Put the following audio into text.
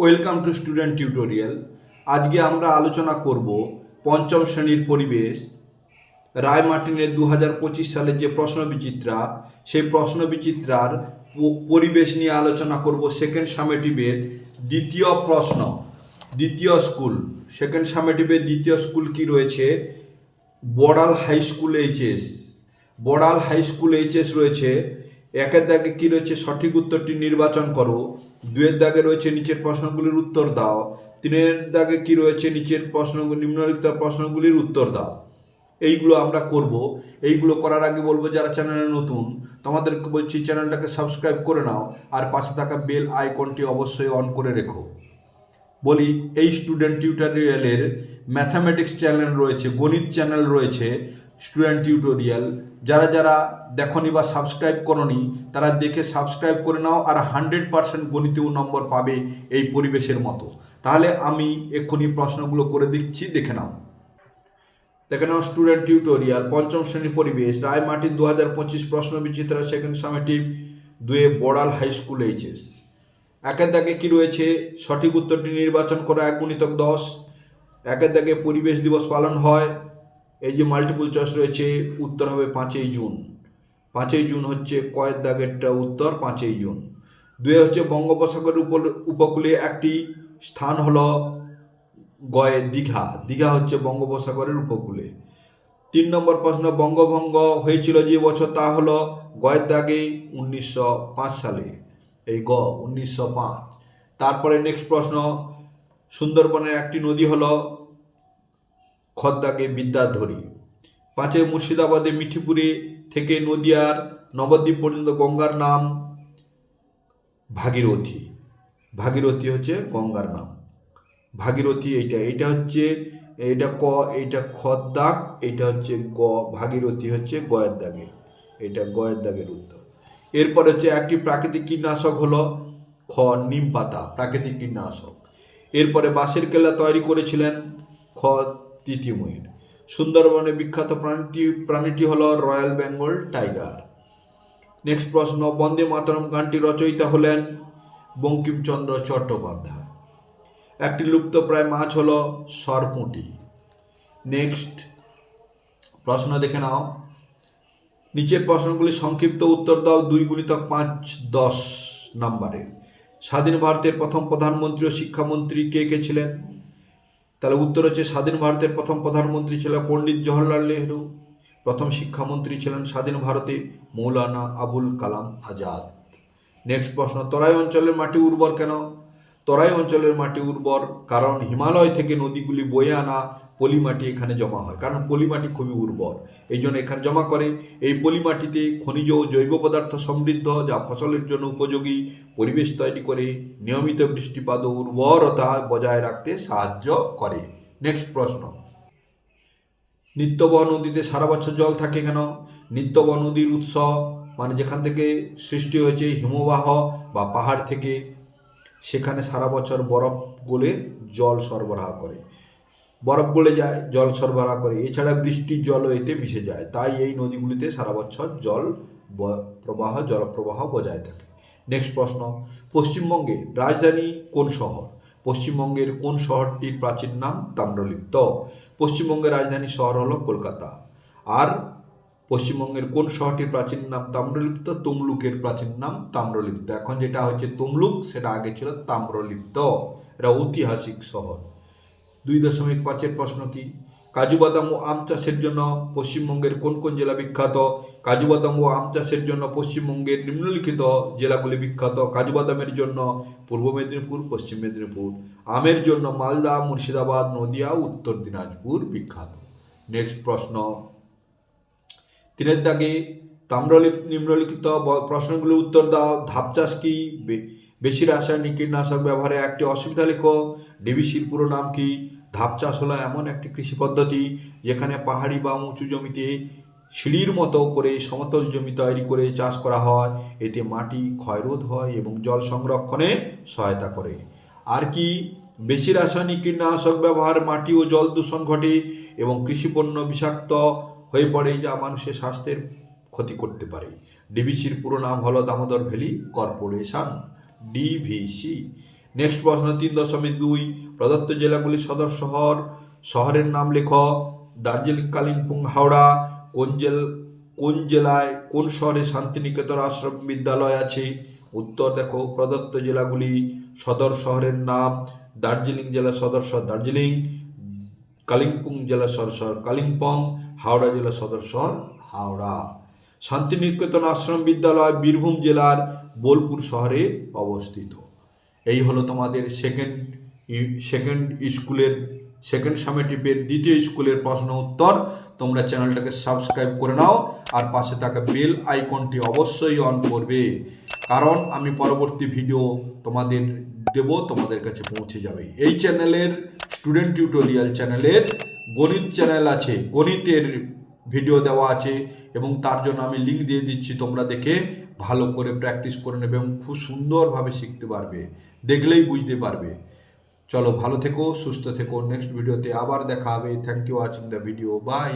Welcome to student tutorial. আজকে আমরা আলোচনা করব পঞ্চম শ্রেণির পরিবেশ। রায় মার্টিনের দু হাজার পঁচিশ সালের যে প্রশ্ন বিচিত্রা সেই প্রশ্ন বিচিত্রার পরিবেশ নিয়ে আলোচনা করব সেকেন্ড সামেটিভের দ্বিতীয় প্রশ্ন, দ্বিতীয় স্কুল। সেকেন্ড সামেটিভের দ্বিতীয় স্কুল কি রয়েছে? Baral high school HS Baral high school HS রয়েছে একের দাগে কি রয়েছে সঠিক উত্তরটি নির্বাচন করো। দুয়ের দাগে রয়েছে নিচের প্রশ্নগুলির উত্তর দাও। তিনের দাগে কি রয়েছে নিচের প্রশ্নগুলি নিম্নলিখিত প্রশ্নগুলির উত্তর দাও। এইগুলো আমরা করব। এইগুলো করার আগে বলব যারা চ্যানেলে নতুন তোমাদেরকে বলছি চ্যানেলটাকে সাবস্ক্রাইব করে নাও আর পাশে থাকা বেল আইকনটি অবশ্যই অন করে রেখো। বলি, এই স্টুডেন্ট টিউটোরিয়ালের ম্যাথামেটিক্স চ্যানেল রয়েছে, গণিত চ্যানেল রয়েছে। স্টুডেন্ট টিউটোরিয়াল যারা যারা দেখনি বা সাবস্ক্রাইব করনি, তারা দেখে সাবস্ক্রাইব করে নাও আর হান্ড্রেড পার্সেন্ট গণিতেও নম্বর পাবে এই পরিবেশের মতো। তাহলে আমি এক্ষুনি প্রশ্নগুলো করে দিচ্ছি, দেখে নাও। দেখে নাও স্টুডেন্ট টিউটোরিয়াল পঞ্চম শ্রেণির পরিবেশ রায়মাটির দু হাজার পঁচিশ প্রশ্ন বিচিত্রা সেকেন্ড সামেটিভ দুয়ে বড়াল হাই স্কুল এইচএস একের দাগে কি রয়েছে? সঠিক উত্তরটি নির্বাচন করা, এক গুণিতক দশ। একের দাগে পরিবেশ দিবস পালন হয় এই যে মাল্টিপল চয়েস রয়েছে, উত্তর হবে পাঁচই জুন। পাঁচই জুন হচ্ছে কয়ের দাগেরটা উত্তর, পাঁচই জুন। দুয়ে হচ্ছে বঙ্গোপসাগরের উপর উপকূলে একটি স্থান হলো গয়ে দীঘা। দীঘা হচ্ছে বঙ্গোপসাগরের উপকূলে। তিন নম্বর প্রশ্ন, বঙ্গভঙ্গ হয়েছিল যে বছর, তা হলো গয়ের দাগে উনিশশো পাঁচ সালে। এই গ, উনিশশো পাঁচ। তারপরে নেক্সট প্রশ্ন, সুন্দরবনের একটি নদী হলো খদ্দাকে বিদ্যাধরী পাঁচে মুর্শিদাবাদে মিঠিপুরে থেকে নদিয়ার নবদ্বীপ পর্যন্ত গঙ্গার নাম ভাগীরথী। ভাগীরথী হচ্ছে গঙ্গার নাম। ভাগীরথী এইটা এইটা হচ্ছে, এইটা ক, এইটা খদ দাগ এইটা হচ্ছে গ, ভাগীরথী হচ্ছে গয়ের দাগে এটা গয়ের দাগের উত্তর। এরপর হচ্ছে একটি প্রাকৃতিক কীটনাশক হলো খ, নিম পাতা, প্রাকৃতিক কীটনাশক। এরপরে বাঁশের কেল্লা তৈরি করেছিলেন খ তিতিময়ূর সুন্দরবনে বিখ্যাত প্রাণীটি প্রাণীটি হলো রয়্যাল বেঙ্গল টাইগার। নেক্সট প্রশ্ন, বন্দে মাতরম গানটি রচয়িতা হলেন বঙ্কিমচন্দ্র চট্টোপাধ্যায়। একটি লুপ্তপ্রায় মাছ হলো সরপুঁটি। নেক্সট প্রশ্ন দেখে নাও। নিচের প্রশ্নগুলি সংক্ষিপ্ত উত্তর দাও, দুই গুণিতক পাঁচ, দশ নম্বরে। স্বাধীন ভারতের প্রথম প্রধানমন্ত্রী ও শিক্ষামন্ত্রী কে কে ছিলেন? তাহলে উত্তর হচ্ছে স্বাধীন ভারতের প্রথম প্রধানমন্ত্রী ছিল পণ্ডিত জওহরলাল নেহরু, প্রথম শিক্ষামন্ত্রী ছিলেন স্বাধীন ভারতে মৌলানা আবুল কালাম আজাদ। নেক্সট প্রশ্ন, তরাই অঞ্চলের মাটি উর্বর কেন? তরাই অঞ্চলের মাটি উর্বর, কারণ হিমালয় থেকে নদীগুলি বয়ে আনা পলিমাটি এখানে জমা হয়, কারণ পলিমাটি খুবই উর্বর। এই জন্য এখানে জমা করে। এই পলিমাটিতে খনিজ ও জৈব পদার্থ সমৃদ্ধ, যা ফসলের জন্য উপযোগী, পরিবেশ তৈরি করে, নিয়মিত বৃষ্টিপাত ও উর্বরতা বজায় রাখতে সাহায্য করে। নেক্সট প্রশ্ন। নিত্যবহ নদীতে সারা বছর জল থাকে কেন? নিত্যবহ নদীর উৎস মানে যেখান থেকে সৃষ্টি হয়েছে হিমবাহ বা পাহাড় থেকে সেখানে সারা বছর বরফ গলে জল সরবরাহ করে। বরফ গলে যায়, জল সরবরাহ করে। এছাড়া বৃষ্টির জলও এতে মিশে যায়। তাই এই নদীগুলিতে সারা বছর জল প্রবাহ, জলপ্রবাহ বজায় থাকে। নেক্সট প্রশ্ন, পশ্চিমবঙ্গে রাজধানী কোন শহর? পশ্চিমবঙ্গের কোন শহরটির প্রাচীন নাম তাম্রলিপ্ত? পশ্চিমবঙ্গের রাজধানী শহর হলো কলকাতা। আর পশ্চিমবঙ্গের কোন শহরটির প্রাচীন নাম তাম্রলিপ্ত, তমলুকের প্রাচীন নাম তাম্রলিপ্ত। এখন যেটা হচ্ছে তমলুক, সেটা আগে ছিল তাম্রলিপ্ত। এটা ঐতিহাসিক শহর। দুই দশমিক পাঁচের প্রশ্ন কি? কাজু, বাদাম ও আম চাষের জন্য পশ্চিমবঙ্গের কোন কোন জেলা বিখ্যাত? কাজু, বাদাম ও আম চাষের জন্য পশ্চিমবঙ্গের নিম্নলিখিত জেলাগুলি বিখ্যাত। কাজু, বাদামের জন্য পূর্ব মেদিনীপুর, পশ্চিম মেদিনীপুর। আমের জন্য মালদা, মুর্শিদাবাদ, নদিয়া, উত্তর দিনাজপুর বিখ্যাত। নেক্সট প্রশ্ন। তিনের দাগে তাম্রলিপ নিম্নলিখিত প্রশ্নগুলোর উত্তর দাও। ধাপ চাষ কি? বেশি রাসায়নিক কীটনাশক ব্যবহারে একটি অসুবিধা লেখো। ডিবিসির পুরো নাম কি? ধাপ চাষ হলো এমন একটি কৃষি পদ্ধতি যেখানে পাহাড়ি বা উঁচু জমিতে সিঁড়ির মতো করে সমতল জমি তৈরি করে চাষ করা হয়। এতে মাটি ক্ষয়রোধ হয় এবং জল সংরক্ষণে সহায়তা করে। আর কি? বেশি রাসায়নিক কীটনাশক ব্যবহার মাটি ও জল দূষণ ঘটে এবং কৃষিপণ্য বিষাক্ত হয়ে পড়ে যা মানুষের স্বাস্থ্যের ক্ষতি করতে পারে। ডিবিসির পুরো নাম হলো Damodar valley corporation, DVC. Next প্রশ্ন, তিন দশমিক দুই, প্রদত্ত জেলাগুলির সদর শহর, শহরের নাম লেখ, দার্জিলিং, কালিম্পং, হাওড়া, কোন জেল, কোন জেলায়, কোন শহরে শান্তিনিকেতন আশ্রম বিদ্যালয় আছে? উত্তর দেখো, প্রদত্ত জেলাগুলি সদর শহরের নাম, দার্জিলিং জেলা সদর শহর দার্জিলিং। কালিম্পং জেলা সদর শহর কালিম্পং, হাওড়া জেলা সদর শহর হাওড়া। শান্তিনিকেতন আশ্রম বিদ্যালয় বীরভূম জেলার বোলপুর শহরে অবস্থিত। এই হলো তোমাদের সেকেন্ড সেকেন্ড স্কুলের সেকেন্ড সামেটিভের দ্বিতীয় স্কুলের প্রশ্ন উত্তর। তোমরা চ্যানেলটাকে সাবস্ক্রাইব করে নাও আর পাশে থাকা বেল আইকনটি অবশ্যই অন করবে। কারণ আমি পরবর্তী ভিডিও তোমাদের দেব, তোমাদের কাছে পৌঁছে যাবে। এই চ্যানেলের স্টুডেন্ট টিউটোরিয়াল চ্যানেলের গণিত চ্যানেল আছে। গণিতের ভিডিও দেওয়া আছে এবং তার জন্য আমি লিঙ্ক দিয়ে দিচ্ছি, তোমরা দেখে ভালো করে প্র্যাকটিস করে নেবে এবং খুব সুন্দরভাবে শিখতে পারবে। দেখলেই বুঝতে পারবে। চলো ভালো থেকো, সুস্থ থেকো। নেক্সট ভিডিওতে আবার দেখা হবে। Thank you watching the video bye